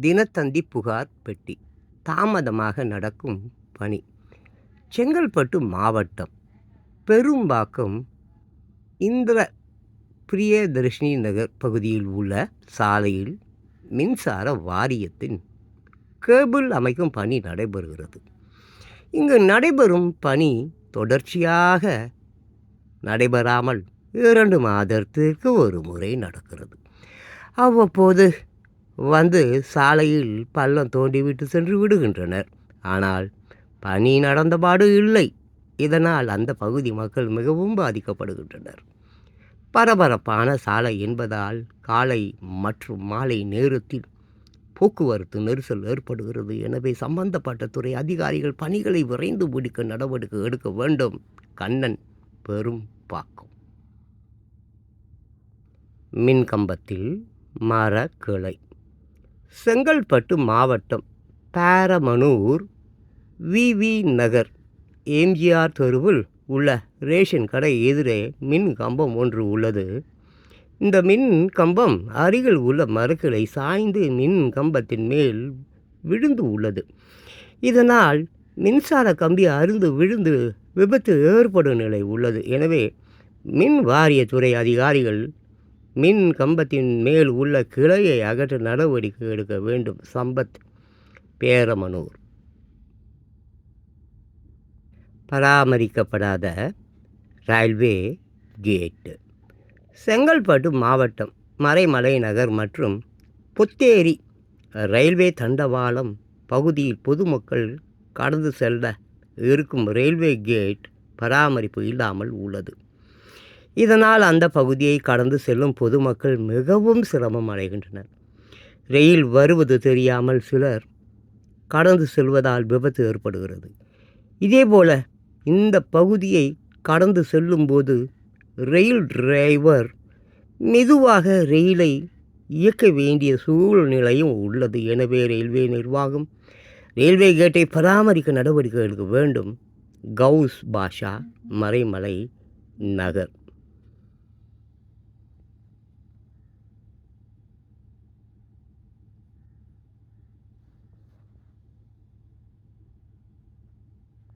தினத்தந்தி புகார் பெட்டி. தாமதமாக நடக்கும் பணி. செங்கல்பட்டு மாவட்டம். பெரும்பாக்கம் இந்திர பிரியதர்ஷினி நகர் பகுதியில் உள்ள சாலையில் மின்சார வாரியத்தின் கேபிள் அமைக்கும் பணி நடைபெறுகிறது. இங்கு நடைபெறும் பணி தொடர்ச்சியாக நடைபெறாமல் இரண்டு மாதத்திற்கு ஒரு முறை நடக்கிறது. அவ்வப்போது வந்து சாலையில் பள்ளம் தோண்டிவிட்டு சென்று விடுகின்றனர். ஆனால் பணி நடந்தபாடு இல்லை. இதனால் அந்த பகுதி மக்கள் மிகவும் பாதிக்கப்படுகின்றனர். பரபரப்பான சாலை என்பதால் காலை மற்றும் மாலை நேரத்தில் போக்குவரத்து நெரிசல் ஏற்படுகிறது எனவே சம்பந்தப்பட்ட துறை அதிகாரிகள் பணிகளை விரைந்து முடிக்க நடவடிக்கை எடுக்க வேண்டும். கண்ணன் பெரும் பாக்கம். மின் கம்பத்தில் மர கிளை செங்கல்பட்டு மாவட்டம் பேரமனூர் விவி நகர். எம்ஜிஆர் தெருவில் உள்ள ரேஷன் கடை எதிரே மின் கம்பம் ஒன்று உள்ளது. இந்த மின் கம்பம் அருகில் உள்ள மரக்கிளை சாய்ந்து மின் கம்பத்தின் மேல் விழுந்து உள்ளது. இதனால் மின்சார கம்பி அருந்து விழுந்து விபத்து ஏற்படும் நிலை உள்ளது. எனவே மின் வாரியத்துறை அதிகாரிகள் மின் கம்பத்தின் மேல் உள்ள கிளையை அகற்ற நடவடிக்கை எடுக்க வேண்டும். சம்பத் பேரமனூர். பராமரிக்கப்படாத ரயில்வே கேட்டு. செங்கல்பட்டு மாவட்டம் மறைமலை நகர் மற்றும் புத்தேரி ரயில்வே தண்டவாளம் பகுதியில் பொதுமக்கள் கடந்து செல்ல இருக்கும் ரயில்வே கேட் பராமரிப்பு இல்லாமல் உள்ளது. இதனால் அந்த பகுதியை கடந்து செல்லும் பொதுமக்கள் மிகவும் சிரமம் அடைகின்றனர். ரயில் வருவது தெரியாமல் சிலர் கடந்து செல்வதால் விபத்து ஏற்படுகிறது. இதேபோல இந்த பகுதியை கடந்து செல்லும்போது ரயில் டிரைவர் மெதுவாக ரயிலை இயக்க வேண்டிய சூழ்நிலையும் உள்ளது. எனவே ரயில்வே நிர்வாகம் ரயில்வே கேட்டை பராமரிக்க நடவடிக்கை எடுக்க வேண்டும். கவுஸ் பாஷா மறைமலை நகர்.